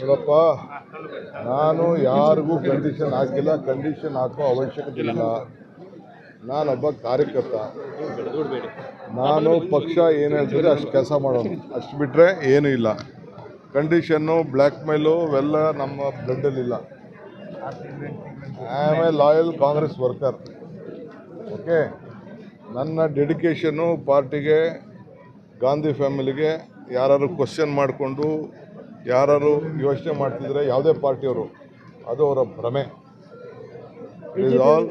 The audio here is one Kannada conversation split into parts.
ನೋಡಪ್ಪ, ನಾನು ಯಾರಿಗೂ ಕಂಡೀಷನ್ ಹಾಕಿಲ್ಲ ಕಂಡೀಷನ್ ಹಾಕೋ ಅವಶ್ಯಕತೆ ಇಲ್ಲ. ನಾನೊಬ್ಬ ಕಾರ್ಯಕರ್ತ. ನಾನು ಪಕ್ಷ ಏನು ಹೇಳ್ತಿದ್ರೆ ಅಷ್ಟು ಕೆಲಸ ಮಾಡೋನು ಅಷ್ಟು ಬಿಟ್ಟರೆ ಏನೂ ಇಲ್ಲ. ಕಂಡೀಷನ್ನು ಬ್ಲ್ಯಾಕ್ ಮೇಲು ಇವೆಲ್ಲ ನಮ್ಮ ಬ್ಲಡ್ಡಲ್ಲಿಲ್ಲ I am a loyal Congress worker okay ನನ್ನ ಡೆಡಿಕೇಶನ್ನು ಪಾರ್ಟಿಗೆ ಗಾಂಧಿ ಫ್ಯಾಮಿಲಿಗೆ ಯಾರು ಕ್ವಶನ್ ಮಾಡಿಕೊಂಡು ಯಾರು ಯೋಚನೆ ಮಾಡ್ತಿದ್ರೆ ಯಾವುದೇ ಪಾರ್ಟಿಯವರು ಅದು ಅವರ ಭ್ರಮೆ. It is all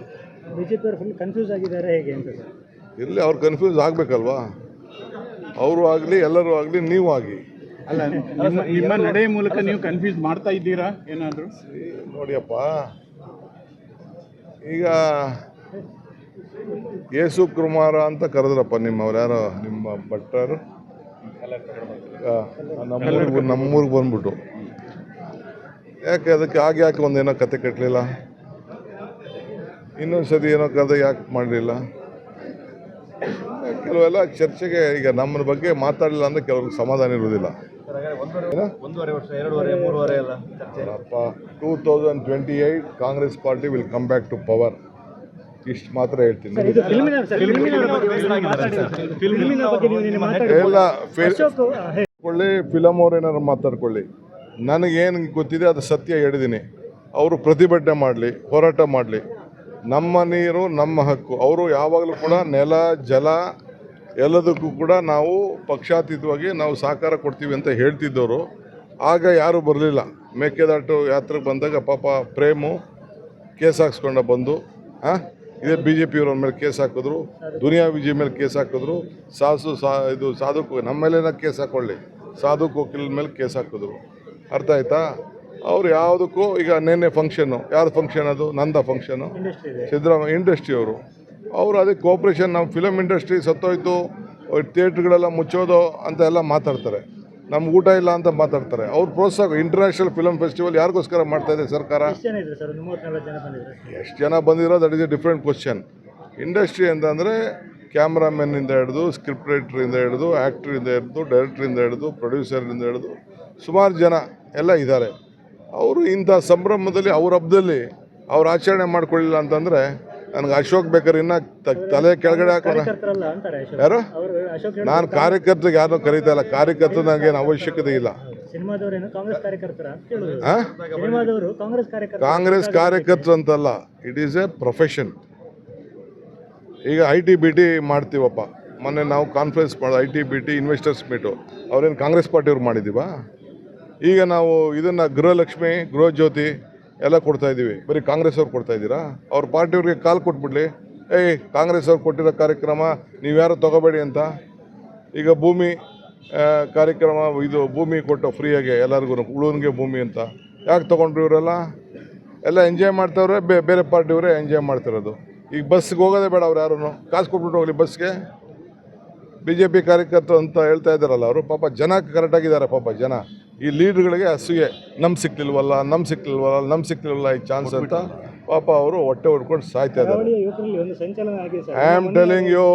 full confuse ಆಗಿದ್ದಾರೆ ಹೇಗೆ ಅಂತ ಸರ್? ಇರಲಿ ಅವ್ರು ಕನ್ಫ್ಯೂಸ್ ಆಗಬೇಕಲ್ವಾ? ಅವರು ಆಗಲಿ ಎಲ್ಲರೂ ಆಗಲಿ ನೀವು ಆಗಿ. ಅಲ್ಲ ನಿಮ್ಮ- ನಡೆ ಮೂಲಕ ನೀವು ಕನ್ಫ್ಯೂಸ್ ಮಾಡ್ತಾ ಇದ್ದೀರಾ? ಏನಾದರೂ? ನೋಡಿಯಪ್ಪ. ಈಗ ಯೇಸು ಕುಮಾರ ಅಂತ ಕರೆದ್ರಪ್ಪ ನಿಮ್ಮವ್ರು ಯಾರೋ ನಿಮ್ಮ ಭಟ್ರರು ಆ, ನಮ್ಮೂರಿಗೆ ನಮ್ಮೂರಿಗೆ ಬಂದ್ಬಿಟ್ಟು. ಯಾಕೆ ಅದಕ್ಕೆ ಆಗ ಯಾಕೆ ಒಂದೇನೋ ಕತೆ ಕಟ್ಟಲಿಲ್ಲ ಇನ್ನೊಂದು ಸರಿ ಏನೋ ಕತೆ ಯಾಕೆ ಮಾಡಲಿಲ್ಲ? ಕೆಲವೆಲ್ಲ ಚರ್ಚೆಗೆ ಈಗ ನಮ್ಮ ಬಗ್ಗೆ ಮಾತಾಡಲಿಲ್ಲ ಅಂದರೆ ಕೆಲವ್ರಿಗೆ ಸಮಾಧಾನ ಇರುವುದಿಲ್ಲ. ಅಪ್ಪ two thousand twenty eight Congress party will come back to power ಇಷ್ಟು ಮಾತ್ರ ಹೇಳ್ತೀನಿ. ಎಲ್ಲ ಕೊಳ್ಳಿ ಫಿಲಮ್ ಅವ್ರು ಏನಾರು ಮಾತಾಡ್ಕೊಳ್ಳಿ. ನನಗೇನು ಗೊತ್ತಿದೆ ಅದು ಸತ್ಯ ಹೇಳಿದ್ದೀನಿ ಅವರು ಪ್ರತಿಭಟನೆ ಮಾಡಲಿ ಹೋರಾಟ ಮಾಡಲಿ. ನಮ್ಮ ನೀರು ನಮ್ಮ ಹಕ್ಕು. ಅವರು ಯಾವಾಗಲೂ ಕೂಡ ನೆಲ ಜಲ ಎಲ್ಲದಕ್ಕೂ ಕೂಡ ನಾವು ಪಕ್ಷಾತೀತವಾಗಿ ನಾವು ಸಹಕಾರ ಕೊಡ್ತೀವಿ ಅಂತ ಹೇಳ್ತಿದ್ದವರು. ಆಗ ಯಾರೂ ಬರಲಿಲ್ಲ. ಮೇಕೆದಾಟು ಯಾತ್ರೆಗೆ ಬಂದಾಗ ಪಾಪ ಪ್ರೇಮು ಕೇಸ್ ಹಾಕ್ಸ್ಕೊಂಡ ಬಂದು ಹಾಂ ಇದೇ ಬಿ ಜೆ ಪಿಯವ್ರ ಮೇಲೆ ಕೇಸ್ ಹಾಕಿದ್ರು ದುನಿಯಾ ವಿಜಯ್ ಮೇಲೆ ಕೇಸ್ ಹಾಕಿದ್ರು ಸಾಸು ಸಾ ಇದು ಸಾಧು ನಮ್ಮ ಮೇಲೇನ ಕೇಸ್ ಹಾಕೊಳ್ಳಿ. ಸಾಧು ಕೋಕಿಲ್ ಮೇಲೆ ಕೇಸ್ ಹಾಕಿದ್ರು. ಅರ್ಥ ಆಯ್ತಾ? ಅವ್ರು ಯಾವುದಕ್ಕೂ ಈಗ ನಿನ್ನೆ ಫಂಕ್ಷನ್ನು ಯಾರ ಫಂಕ್ಷನ್ ಅದು? ನಂದ ಫಂಕ್ಷನು ಇಂಡಸ್ಟ್ರಿ ಅವರು ಸಿದ್ದರಾಮಯ್ಯ ಇಂಡಸ್ಟ್ರಿಯವರು ಅವರು. ಅದೇ ಕೋಪ್ರೇಷನ್ ನಮ್ಮ ಫಿಲಮ್ ಇಂಡಸ್ಟ್ರಿ ಸತ್ತೋಯ್ತು ಥಿಯೇಟ್ರ್ಗಳೆಲ್ಲ ಮುಚ್ಚೋದು ಅಂತ ಎಲ್ಲ ಮಾತಾಡ್ತಾರೆ. ನಮ್ಗೆ ಊಟ ಇಲ್ಲ ಅಂತ ಮಾತಾಡ್ತಾರೆ. ಅವ್ರು ಪ್ರೋತ್ಸಾಹ ಇಂಟರ್ನ್ಯಾಷನಲ್ ಫಿಲಮ್ ಫೆಸ್ಟಿವಲ್ ಯಾರಿಗೋಸ್ಕರ ಮಾಡ್ತಾ ಇದೆ ಸರ್ಕಾರ? ಎಷ್ಟು ಜನ ಬಂದಿರೋ that is a different question industry ಅಂತಂದರೆ ಕ್ಯಾಮ್ರಾಮನ್ನಿಂದ ಹಿಡಿದು ಸ್ಕ್ರಿಪ್ಟ್ ರೈಟ್ರಿಂದ ಹಿಡಿದು ಆ್ಯಕ್ಟ್ರಿಂದ ಹಿಡಿದು ಡೈರೆಕ್ಟ್ರಿಂದ ಹಿಡಿದು ಪ್ರೊಡ್ಯೂಸರಿಂದ ಹಿಡಿದು ಸುಮಾರು ಜನ ಎಲ್ಲ ಇದ್ದಾರೆ. ಅವರು ಇಂಥ ಸಂಭ್ರಮದಲ್ಲಿ ಅವ್ರ ಹಬ್ಬದಲ್ಲಿ ಅವ್ರು ಆಚರಣೆ ಮಾಡ್ಕೊಳ್ಳಿಲ್ಲ ಅಂತಂದರೆ ನನಗೆ ಅಶೋಕ್ ಬೇಕಾದ್ರೆ ಇನ್ನ ತಲೆ ಕೆಳಗಡೆ ಹಾಕೋಣ ಯಾರು? ನಾನು ಕಾರ್ಯಕರ್ತರಿಗೆ ಯಾರನ್ನೂ ಕರೀತಾ ಇಲ್ಲ. ಕಾರ್ಯಕರ್ತರು ನನಗೇನು ಅವಶ್ಯಕತೆ ಇಲ್ಲ. ಕಾಂಗ್ರೆಸ್ ಕಾರ್ಯಕರ್ತರ ಅಂತಲ್ಲ ಇಟ್ ಈಸ್ ಎ ಪ್ರೊಫೆಷನ್ ಈಗ ಐ ಟಿ ಬಿ ಟಿ ಮಾಡ್ತೀವಪ್ಪ. ಮೊನ್ನೆ ನಾವು ಕಾನ್ಫರೆನ್ಸ್ ಮಾಡೋದು I T B T investors meet ಅವ್ರೇನು ಕಾಂಗ್ರೆಸ್ ಪಾರ್ಟಿಯವ್ರು ಮಾಡಿದ್ದೀವಾ? ಈಗ ನಾವು ಇದನ್ನು ಗೃಹಲಕ್ಷ್ಮಿ ಗೃಹ ಜ್ಯೋತಿ ಎಲ್ಲ ಕೊಡ್ತಾ ಇದ್ದೀವಿ. ಬರೀ ಕಾಂಗ್ರೆಸ್ ಅವ್ರು ಕೊಡ್ತಾ ಇದ್ದೀರಾ? ಅವ್ರ ಪಾರ್ಟಿಯವ್ರಿಗೆ ಕಾಲ್ ಕೊಟ್ಬಿಡ್ಲಿ. ಏಯ್, ಕಾಂಗ್ರೆಸ್ ಅವ್ರು ಕೊಟ್ಟಿರೋ ಕಾರ್ಯಕ್ರಮ ನೀವ್ಯಾರು ತಗೋಬೇಡಿ ಅಂತ? ಈಗ ಭೂಮಿ ಕಾರ್ಯಕ್ರಮ ಇದು ಭೂಮಿ ಕೊಟ್ಟು ಫ್ರೀಯಾಗಿ ಎಲ್ಲರಿಗೂ ಉಳುವನಿಗೆ ಭೂಮಿ ಅಂತ. ಯಾಕೆ ತೊಗೊಂಡ್ರು ಇವರೆಲ್ಲ? ಎಲ್ಲ ಎಂಜಾಯ್ ಮಾಡ್ತಾವ್ರೆ, ಬೇ, ಬೇರೆ ಪಾರ್ಟಿಯವರೇ ಎಂಜಾಯ್ ಮಾಡ್ತಿರೋದು. ಈಗ ಬಸ್ಗೆ ಹೋಗೋದೇ ಬೇಡ ಅವ್ರು ಯಾರೂ ಕಾಸು ಕೊಟ್ಬಿಟ್ಟು ಹೋಗಲಿ ಬಸ್ಗೆ. ಬಿ ಜೆ ಪಿ ಕಾರ್ಯಕರ್ತರು ಅಂತ ಹೇಳ್ತಾ ಇದ್ದಾರಲ್ಲ ಅವರು, ಪಾಪ ಜನ ಕರೆಕ್ಟಾಗಿದ್ದಾರೆ ಪಾಪ ಜನ. ಈ ಲೀಡ್ರ್ಗಳಿಗೆ ಅಸೂಯೆ ನಮ್ಗೆ ಸಿಕ್ಲಿಲ್ವಲ್ಲ ನಮ್ಗೆ ಸಿಕ್ಲಿಲ್ವಲ್ಲ ನಮ್ಗೆ ಸಿಕ್ಲಿಲ್ವಲ್ಲ ಈ ಚಾನ್ಸ್ ಅಂತ ಪಾಪ ಅವರು ಹೊಟ್ಟೆ ಹೊಡ್ಕೊಂಡು ಸಾಯ್ತಾ ಇದ್ದಾರೆ. ಐ ಆಮ್ ಟೆಲಿಂಗ್ ಯು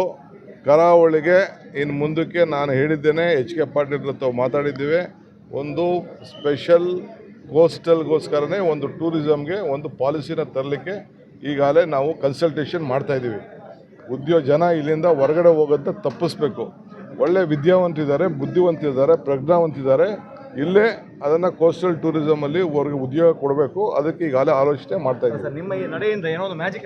ಕರಾವಳಿಗೆ ಇನ್ನು ಮುಂದಕ್ಕೆ ನಾನು ಹೇಳಿದ್ದೇನೆ ಎಚ್ ಕೆ ಪಾಟೀಲ್ ಹತ್ರ ಮಾತಾಡಿದ್ದೀವಿ. ಒಂದು ಸ್ಪೆಷಲ್ ಕೋಸ್ಟಲ್ಗೋಸ್ಕರನೇ ಒಂದು ಟೂರಿಸಮ್ಗೆ ಒಂದು ಪಾಲಿಸಿನ ತರಲಿಕ್ಕೆ ಈಗಾಗಲೇ ನಾವು ಕನ್ಸಲ್ಟೇಷನ್ ಮಾಡ್ತಾಯಿದ್ದೀವಿ ಉದ್ಯೋಗ ಜನ ಇಲ್ಲಿಂದ ಹೊರಗಡೆ ಹೋಗೋದನ್ನ ತಪ್ಪಿಸ್ಬೇಕು. ಒಳ್ಳೆ ವಿದ್ಯಾವಂತಿದ್ದಾರೆ ಬುದ್ಧಿವಂತಿದ್ದಾರೆ ಪ್ರಜ್ಞಾವಂತಿದ್ದಾರೆ ಇಲ್ಲೇ ಅದನ್ನ ಕೋಸ್ಟಲ್ ಟೂರಿಸಮಲ್ಲಿ ಅವ್ರಿಗೆ ಉದ್ಯೋಗ ಕೊಡಬೇಕು. ಅದಕ್ಕೆ ಈಗಾಗಲೇ ಆಲೋಚನೆ ಮಾಡ್ತಾ ಇದ್ದೀವಿ ಸರ್ ನಿಮ್ಮ ಈ ನಡೆಯಿಂದ ಏನೋ ಒಂದು ಮ್ಯಾಜಿಕ್